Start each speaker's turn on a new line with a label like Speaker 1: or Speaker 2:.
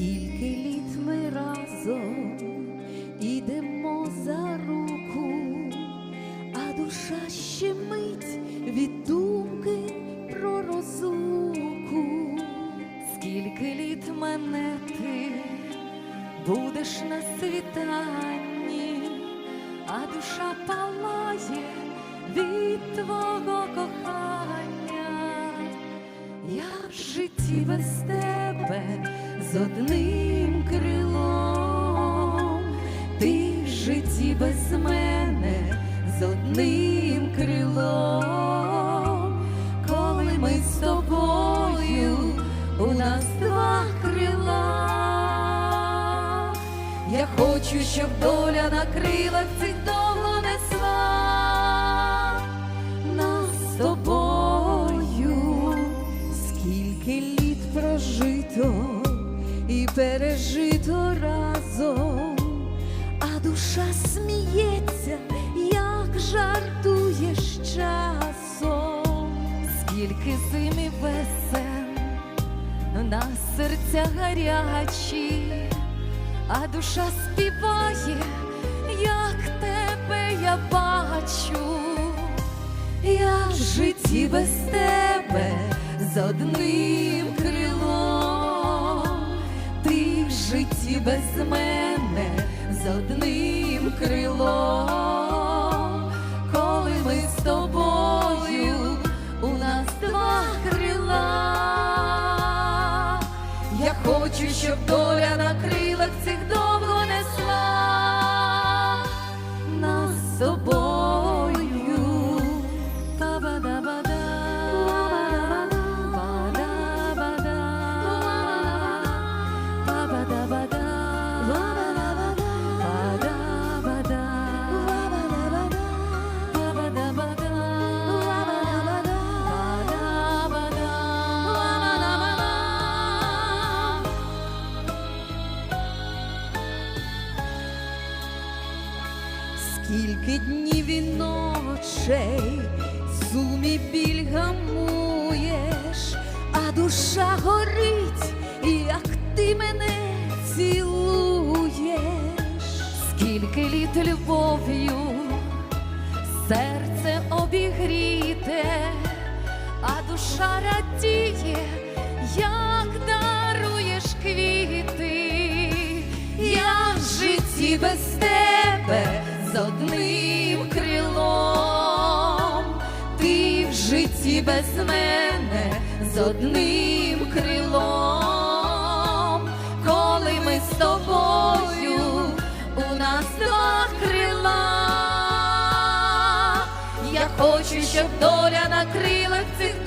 Speaker 1: Скільки літ ми разом ідемо за руку, а душа ще мить від думки про розлуку, скільки літ мене ти будеш на світанні, а душа палає від твого кохання, я в житті без з одним крилом, ти в житті без мене з одним крилом, коли ми з тобою у нас два крила. Я хочу, щоб доля на крилах цих довго пережито разом, а душа сміється, як жартуєш часом, скільки зим весен на серця гарячі, а душа співає, як тебе я бачу. Я в житті без тебе з одним житті без мене з одним крилом, коли ми з тобою у нас два крила. Я хочу, щоб доля на крилах цих Скільки днів і ночей сумі біль гамуєш, а душа горить, як ти мене цілуєш, скільки літ любов'ю серце обігріте, а душа радіє, як даруєш квіти. Я в житті без тебе без мене з одним крилом, коли ми з тобою у нас два крила. Я хочу, щоб доля на крилах цих